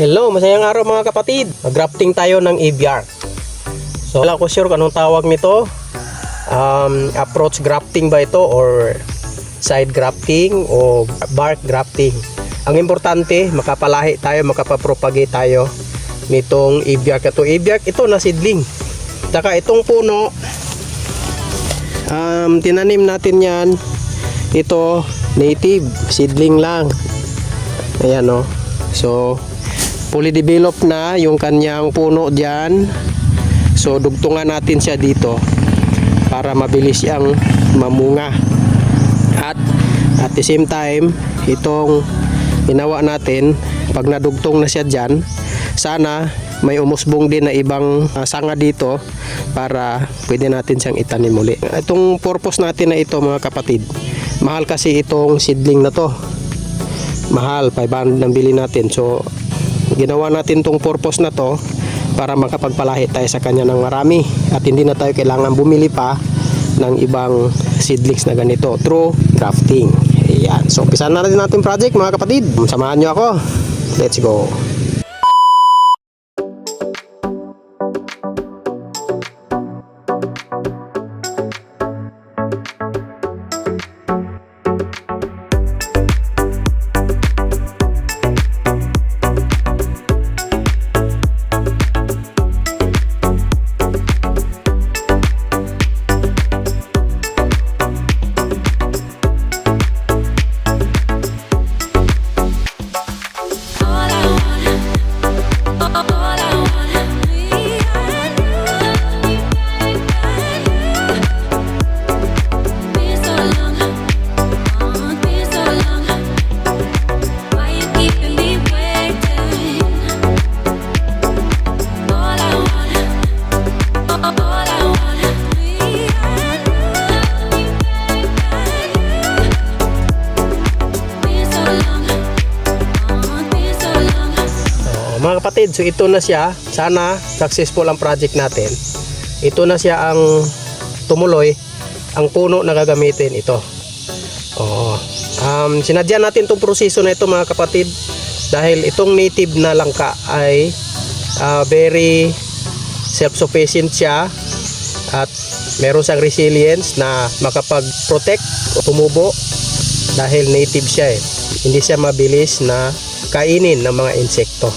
Hello, masayang araw mga kapatid. Mag-grafting tayo ng ABR. So, wala ko sure kung anong tawag nito. Um, approach grafting ba ito or side grafting o bark grafting. Ang importante, makapalahi tayo, makapapropagate tayo nitong ABR. Ito ABR, ito na seedling. Saka itong puno, um, tinanim natin yan. Ito, native, seedling lang. Ayan o. So, fully developed na yung kanyang puno dyan. So, dugtungan natin siya dito para mabilis siyang mamunga. At at the same time, itong ginawa natin, pag nadugtong na siya dyan, sana may umusbong din na ibang ah, sanga dito para pwede natin siyang itanim muli. Itong purpose natin na ito mga kapatid, mahal kasi itong seedling na to mahal 500 ang bili natin. So ginawa natin tong purpose na to para makapagpalahi tayo sa kanya ng marami at hindi na tayo kailangan bumili pa ng ibang seedlings na ganito. Through grafting ayan. So umpisa na natin project mga kapatid. Samahan nyo ako. Let's go kapatid, so ito na siya. Sana successful ang project natin. Ito na siya ang tumuloy. Ang puno na gagamitin ito. Oo. Um, sinadya natin itong proseso na ito mga kapatid dahil itong native na langka ay ah, very self-sufficient siya at meron siyang resilience na makapag-protect o tumubo dahil native siya eh. Hindi siya mabilis na kainin ng mga insekto.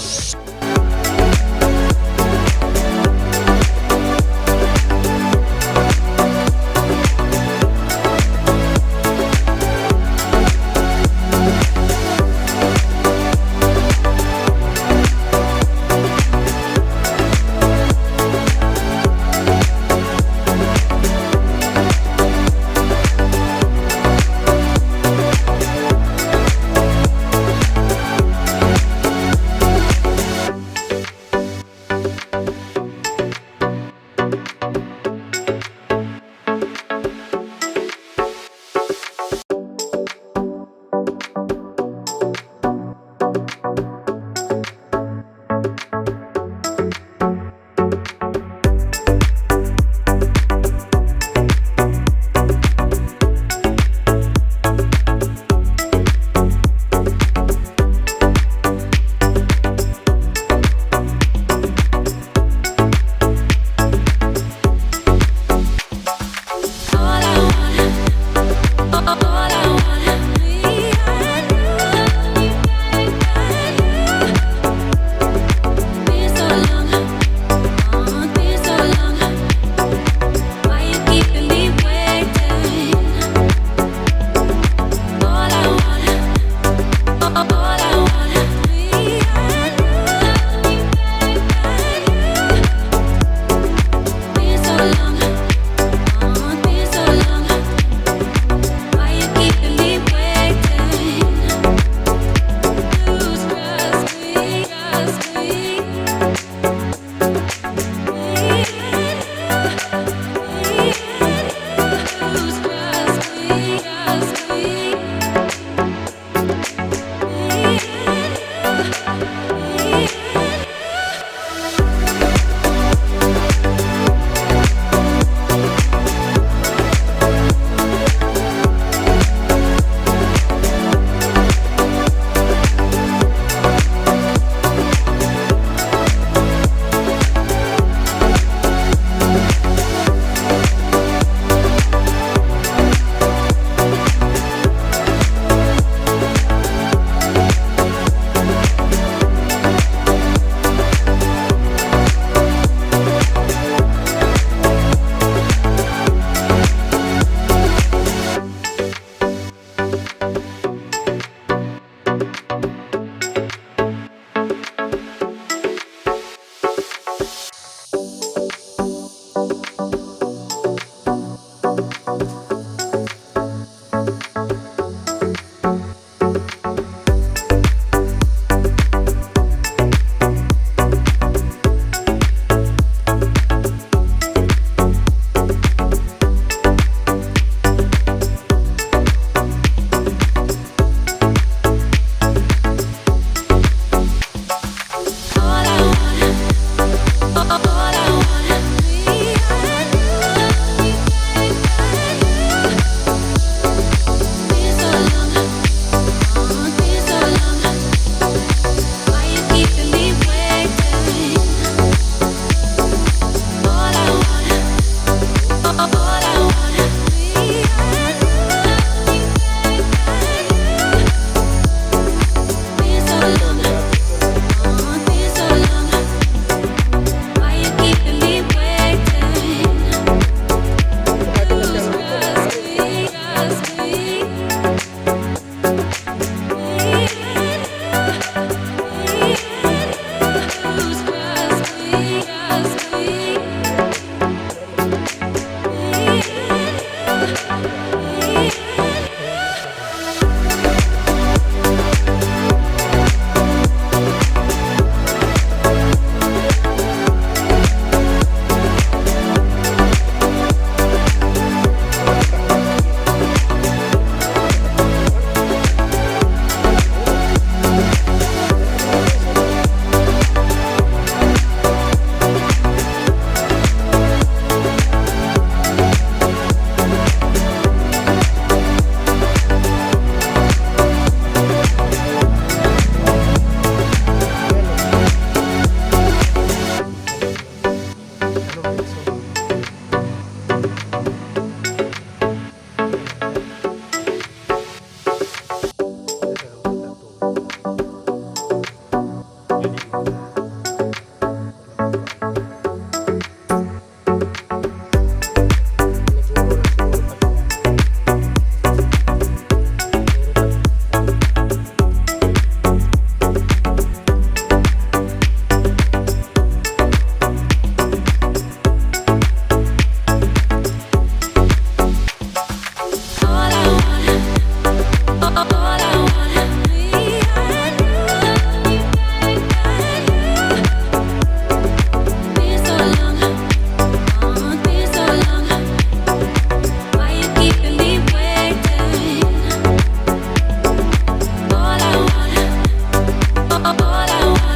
all I want.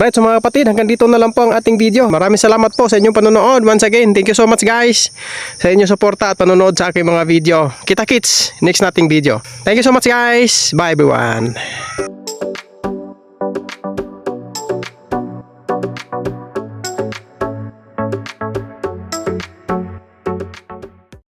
Alright, so mga kapatid, hanggang dito na lang po ang ating video. Maraming salamat po sa inyong panonood. Once again, thank you so much guys sa inyong suporta at panonood sa aking mga video. Kita kits, next nating video. Thank you so much guys. Bye everyone.